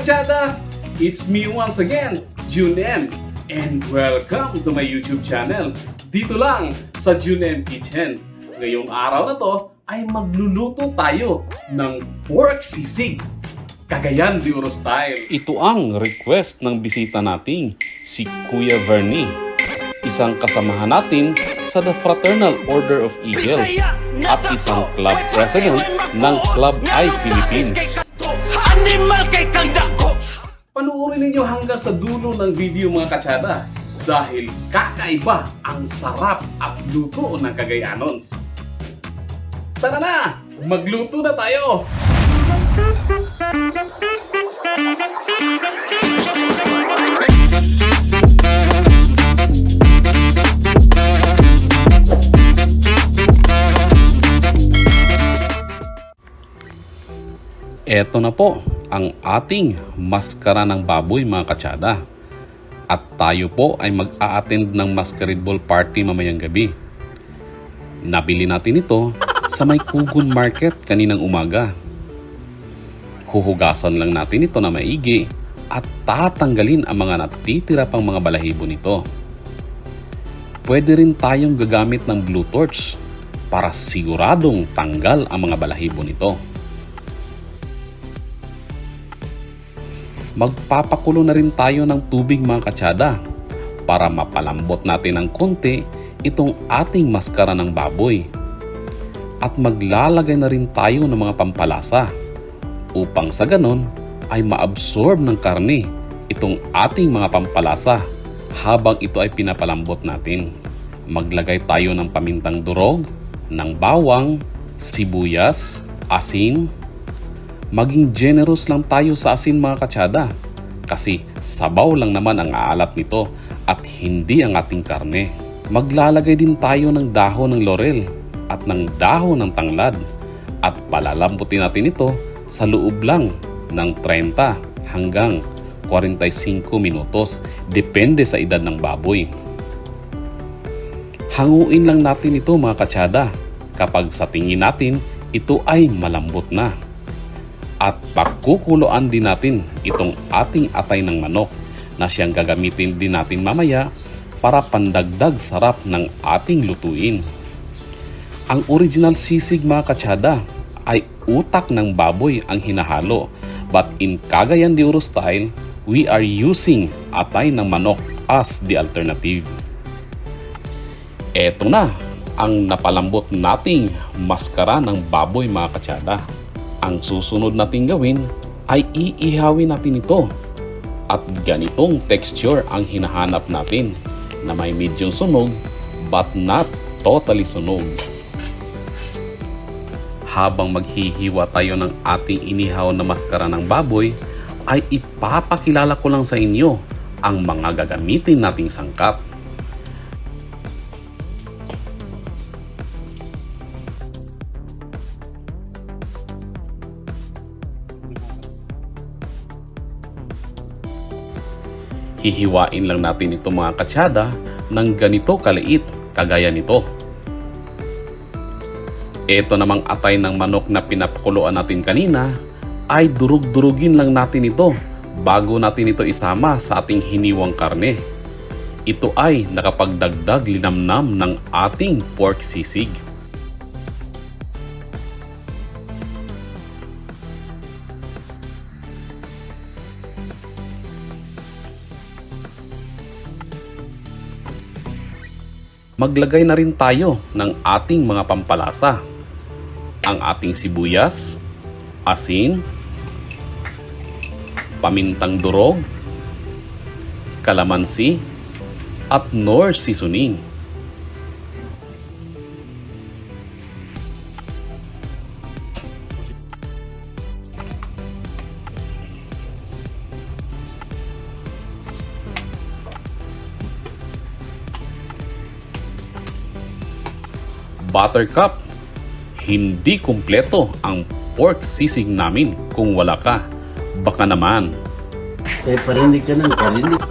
Kachada! It's me once again, Junem, and welcome to my YouTube channel. Dito lang sa Junem Kitchen. Ngayong araw na to ay magluluto tayo ng pork sisig. Cagayan de Oro style. Ito ang request ng bisita nating si Kuya Vernie. Isang kasamahan natin sa The Fraternal Order of Eagles at isang club president ng Club I Philippines. Panuorin ninyo hanggang sa dulo ng video mga katsada dahil kakaiba ang sarap at luto ng Cagayanons. Tara na! Magluto na tayo! Eto na po ang ating maskara ng baboy mga katsada. At tayo po ay mag-a-attend ng masquerade ball party mamayang gabi. Nabili natin ito sa may Kugon Market kaninang umaga. Huhugasan lang natin ito na maigi at tatanggalin ang mga natitira pang mga balahibo nito. Pwede rin tayong gagamit ng blue torch para siguradong tanggal ang mga balahibo nito. Magpapakulo na rin tayo ng tubig mga katsada para mapalambot natin ng konti itong ating maskara ng baboy. At maglalagay na rin tayo ng mga pampalasa upang sa ganon ay maabsorb ng karne itong ating mga pampalasa habang ito ay pinapalambot natin. Maglagay tayo ng pamintang durog, ng bawang, sibuyas, asin, maging generous lang tayo sa asin mga katsada. Kasi sabaw lang naman ang aalat nito at hindi ang ating karne. Maglalagay din tayo ng dahon ng laurel at ng dahon ng tanglad at palalambutin natin ito sa loob lang ng 30 hanggang 45 minutos depende sa edad ng baboy. Hanguin lang natin ito mga katsada kapag sa tingin natin ito ay malambot na at pagkukuloan din natin itong ating atay ng manok na siyang gagamitin din natin mamaya para pandagdag sarap ng ating lutuin. Ang original sisig mga katsada ay utak ng baboy ang hinahalo but in Cagayan de Oro style, we are using atay ng manok as the alternative. Eto na ang napalambot nating maskara ng baboy mga katsada. Ang susunod nating gawin ay iihawin natin ito. At ganitong texture ang hinahanap natin na may medium sunog but not totally sunog. Habang maghihiwa tayo ng ating inihaw na maskara ng baboy, ay ipapakilala ko lang sa inyo ang mga gagamitin nating sangkap. Hihiwain lang natin ito mga katsada ng ganito kaliit kagaya nito. Ito namang atay ng manok na pinapakuluan natin kanina ay durug-durugin lang natin ito bago natin ito isama sa ating hiniwang karne. Ito ay nakapagdagdag linamnam ng ating pork sisig. Maglagay na rin tayo ng ating mga pampalasa. Ang ating sibuyas, asin, pamintang durog, kalamansi, at nor seasoning. Buttercup, hindi kumpleto ang pork sisig namin kung wala ka. Baka naman. Eh, parinig ka ng parinig.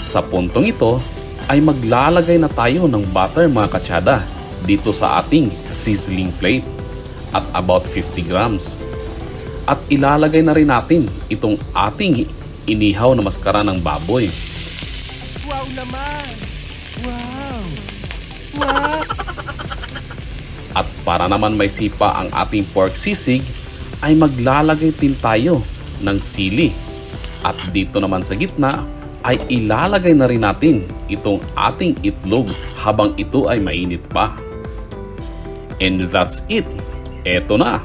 Sa puntong ito ay maglalagay na tayo ng butter mga katsada dito sa ating sizzling plate at about 50 grams. At ilalagay na rin natin itong ating inihaw na maskara ng baboy. Wow naman! Wow! At para naman may sipa ang ating pork sisig, ay maglalagay din tayo ng sili. At dito naman sa gitna, ay ilalagay na rin natin itong ating itlog habang ito ay mainit pa. And that's it. Eto na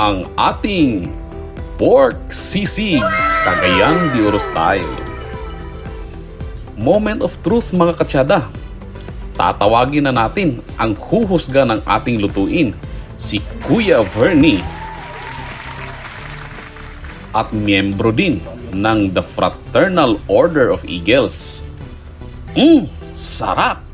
ang ating pork sisig Cagayan de Oro style. Moment of truth mga katsada. Tatawagin na natin ang huhusga ng ating lutuin, si Kuya Vernie. At miyembro din ng The Fraternal Order of Eagles. Mmm, sarap!